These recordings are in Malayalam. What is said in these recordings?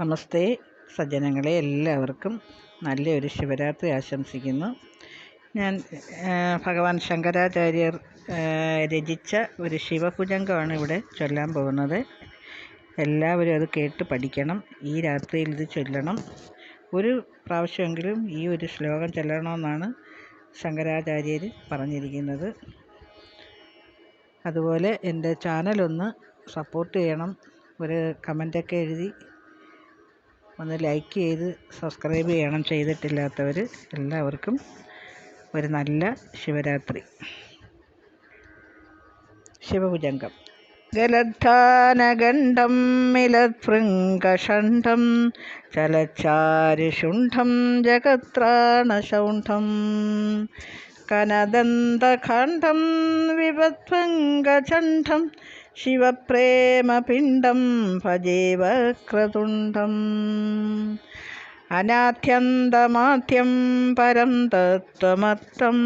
നമസ്തേ. സജ്ജനങ്ങളെ എല്ലാവർക്കും നല്ലൊരു ശിവരാത്രി ആശംസിക്കുന്നു. ഞാൻ ഭഗവാൻ ശങ്കരാചാര്യർ രചിച്ച ഒരു ശിവഭുജംഗമാണ് ഇവിടെ ചൊല്ലാൻ പോകുന്നത്. എല്ലാവരും അത് കേട്ട് പഠിക്കണം. ഈ രാത്രിയിൽ ഇത് ചൊല്ലണം. ഒരു പ്രാവശ്യമെങ്കിലും ഈ ഒരു ശ്ലോകം ചൊല്ലണമെന്നാണ് ശങ്കരാചാര്യർ പറഞ്ഞിരിക്കുന്നത്. അതുപോലെ എന്റെ ചാനലൊന്ന് സപ്പോർട്ട് ചെയ്യണം. ഒരു കമന്റൊക്കെ എഴുതി ഒന്ന് ലൈക്ക് ചെയ്ത് സബ്സ്ക്രൈബ് ചെയ്യണം. ചെയ്തിട്ടില്ലാത്തവർ എല്ലാവർക്കും ഒരു നല്ല ശിവരാത്രി. ശിവഭുജംഗം. ഗലദ്ധാനഗണ്ഡം മിലത്ഭൃംഗഷണ്ഡം ചലച്ചാരുഷുണ്ഠം ജഗത്രാണശൗണ്ഠം കനദന്തഖണ്ഡം വിപത്ഭംഗചണ്ഡം ശിവപ്രേമപിണ്ഡം ഭജേ വക്രതുണ്ടം അനാഥ്യന്തമാദ്യം പരം തത്വമത്തം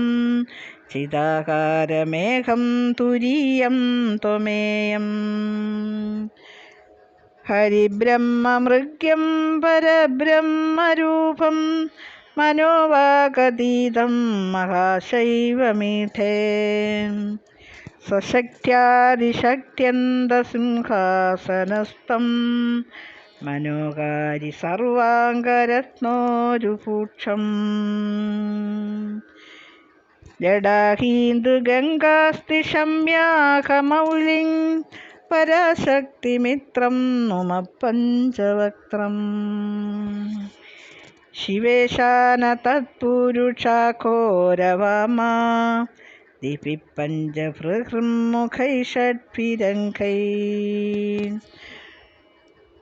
ചിതാകാരമേഘം തുരീയം ത്വമേയം. ഹരിബ്രഹ്മമൃഗ്യം പരബ്രഹ്മരൂപം. മനോവാഗതീതം മഹാശൈവമീഠേ സ്വശക്ത്യാദിശക്ത്യന്തസിംഹാസനസ്ഥം മനോകാരി സർവാംഗരത്നോരുപൂക്ഷം. ജഡാഹീന്ദുഗംഗാസ്തിശമ്യാഹമൗലിം പരാശക്തിമിത്രം നുമ പഞ്ചവക്ത്രം ശിവേശാന തത്പുരുഷാഘോരവാമാ ദീപിപ്പഞ്ചഭൃഹൃമുഖൈ ഷഡ്ഭിരംഖൈ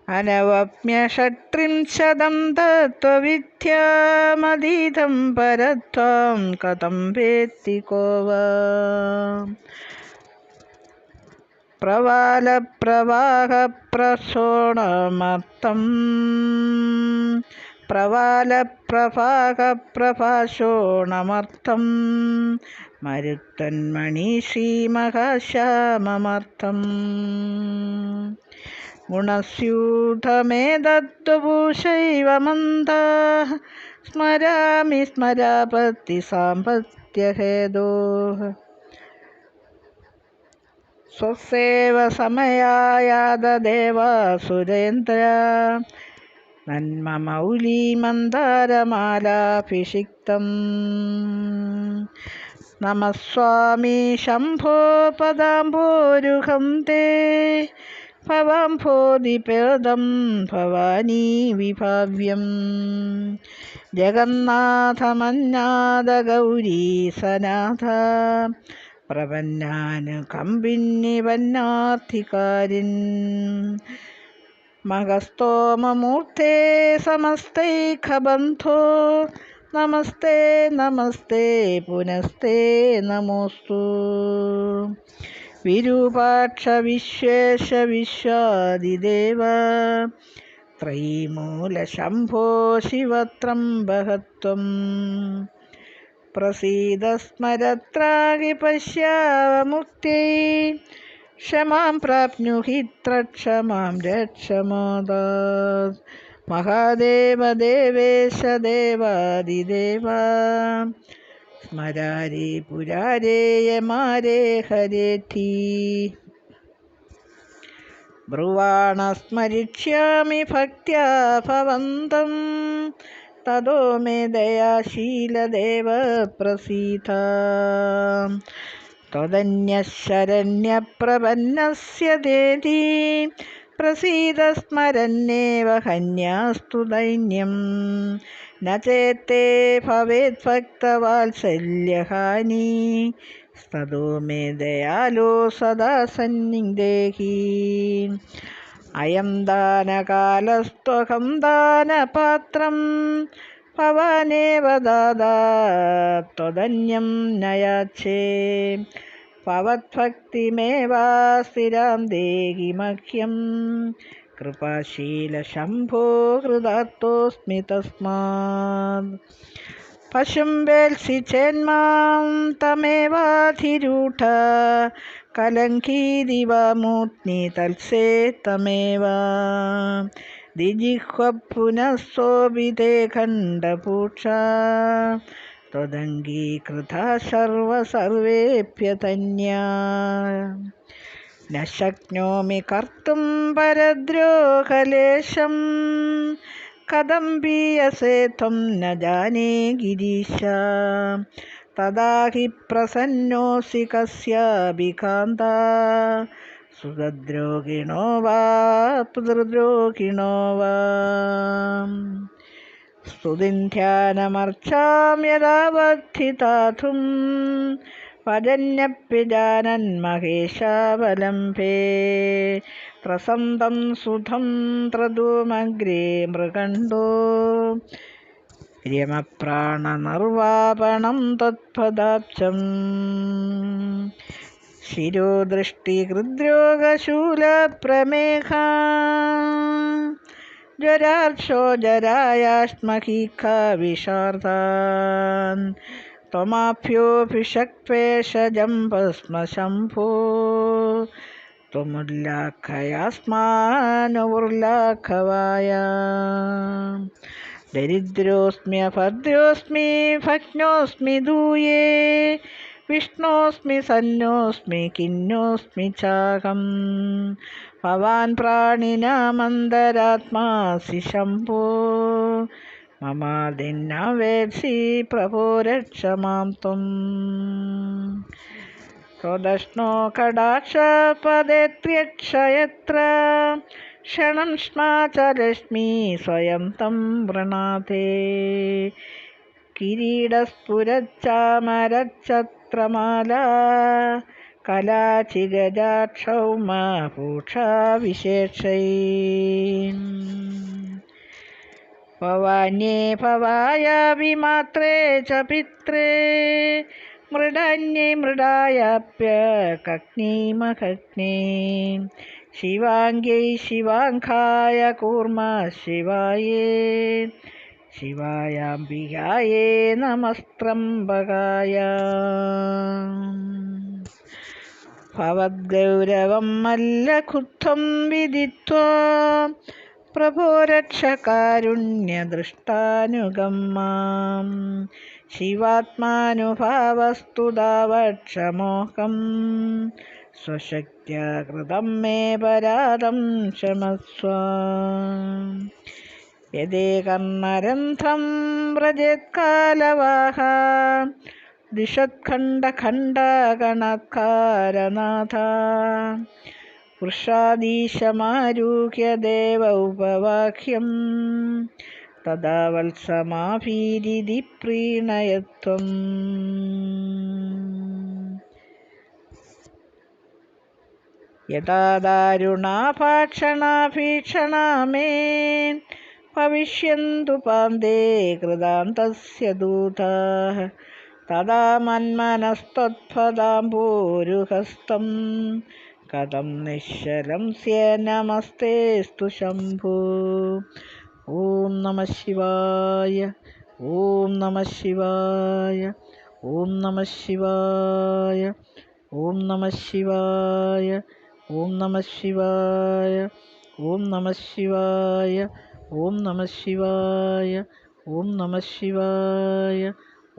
അനവപ്യഷട്രിംശതം തത്വവിദ്യാമതീതം പരത്വാം കഥം വേത്തി കോവ പ്രവാലപ്രവാഹപ്രസോണമർത്ഥം. പ്രവാലപ്രഭാഗപ്രഭാഷോണമർത്ഥം മരുത്തന്മണി ശ്രീമഹാശ്യാമമർത്ഥം. ഗുണസ്യൂതമേതദ്വഭൂഷൈവമന്ത സ്മരാമി സ്മരാപത്തി സാമ്പത്യഹേതോ. സ്വസേവ മൗലി നന്മമൗലീമന്ദാരമാലാഭിഷിക്തം. നമസ്വാമി ശംഭോ പദാംഭോരുഹം തേ. ഭവാംഭോതിപേദം ഭവാനീ വിഭാവ്യം. ജഗന്നാഥമന്നാദഗൗരീസനാഥ പ്രപന്നാനുകമ്പിന്നിവന്നാർത്ഥികാരിൻ മകസ്തോമമൂർത്തേ സമസ്തൈഖബന്ധോ നമസ്തേ നമസ്തേ പുനസ്തേ നമോസ്തു. വിരൂപാക്ഷ വിശ്വേശ വിശ്വാദിദേവ. ശിവത്രം ബഹത്വം. പ്രസീദസ്മരത്രാഗി പശ്യാവമുക്തി ക്ഷമാം പ്രാപ്നുഹിത്ര ക്ഷമാം രക്ഷമാതാ. മഹാദേവദേവേശ ദേവാദിദേവാ സ്മരാരേ പുരാരേയമാരേ ഹരേഠി ബ്രുവാണസ്മരിക്ഷ്യാമി ഭക്ത്യാ ഭവന്തം. തതോ മേ ദയാശീലദേവ പ്രസീത ത്വതന്യശരണ്യപ്രപന്നസ്യ ദേദീ പ്രസീതസ്മരന്നേവ ഹന്യാസ്തു ദൈന്യം. ന ചേത്തേ ഭവേത് ഭക്തവാത്സല്യഹാനി സ്തോ മേ ദയാലോ സദാ സന്നിദേഹി അയം ദാനകാലസ്ത്വഹം ദാനപാത്രം. ഭവാനേവ ദാദാ ത്വദന്യം നയാച്ചേ. भवद्भक्तिमेवा स्थिरां देहि मह्यं। कृपाशीलशम्भो कृतार्थोऽस्मि तस्मात्। पशुं वेल्सि चेन्मां तमेवाधिरूढ। कलङ्कीदिव मूर्ध्नि तल्से तमेव। दिजिह्व पुनः सोऽपिते खण्डपूक्षा त्वदङ्गीकृता सर्वसर्वेऽप्यतन्या न शक्नोमि कर्तुं परद्रोहलेशं कथं पीयसे त्वं न जाने गिरीश तदा हि प्रसन्नोऽसि कस्यापि कान्ता सुखद्रोगिणो वा पुतृद्रोगिणो वा സ്തുതിധ്യാനമർച്ചാം യഥാവർദ്ധിതാഥും വജന്യപ്പിജാനൻ മഹേശാവലംബേ പ്രസന്തം സുധം ത്രതൂമഗ്രേ മൃഗണ്ടോ. രമപ്രാണനിർവാപണം തത്പദാബ്ജം. ശിരോദൃഷ്ടിഹൃദ്രോഗശൂലപ്രമേഹ. जरार्षो जरायाश्महि विशार्दान् त्वमाप्योऽपि शक्त्वेशजं भस्म शम्भो त्वमुल्लाखयास्मानुर्लाखवाया दरिद्रोऽस्मि अपद्रोऽस्मि भग्नोऽस्मि दूये। विष्णोऽस्मि, सन्नोऽस्मि, किन्नोऽस्मि चाहम्। भवान् प्राणिनामन्तरात्मासि शम्भो ममादिन्न वेत्सि प्रभो रक्ष मां त्वम् स्वदश्नो कडाक्षपदे त्र्यक्षयत्र क्षणं स्मा च लक्ष्मी स्वयं तं वृणाते किरीडस्फुरच्चामरच्छत्रमाला कलाचिगजाक्षौमा पूषा विशेषै भवान्ये भवाय विमात्रे च पित्रे मृडान्ये मृडायाप्यकग्निमखग्ने शिवाङ्ग्यै शिवाङ्खाय कूर्म शिवाये शिवायाम्बिकाये नमस्त्रम्बकाय ഭവദ്ഗൗരവം മല്ല കുത്ഥം വിദിത്വാ പ്രഭോരക്ഷകാരുണ്യദൃഷ്ടാനുഗം മാം ശിവാത്മാനുഭാവസ്തുതാവക്ഷമോഹം. സ്വശക്തിയാ മേ പരാതം ക്ഷമസ്വ യദേ കർണരന്ധ്രം വ്രജത്കാലവാഹ दिशत्खण्डखण्डगणकारनाथ वृषादीशमारूह्य देव उपवाक्यं तदा वत्समाभीरिति प्रीणयत्वम् यदा दारुणाभाक्षणाभीक्षणा मे भविष्यन्तु पान्ते कृतान्तस्य दूताः തഥാ മന്മനസ്ത്വത്ഫതാം പൂരുഹസ്തം കഥം നിശ്ചരം സ്യേ നമസ്തേസ്തു ശംഭു. ഓം നമ ശിവായ ഓം നമ ശിവായ ഓം നമ ശിവായ ഓം നമ ശിവായ ഓം നമ ശിവായ ഓം നമ ശിവായ ഓം നമ ശിവായ ഓം നമ ശിവായ.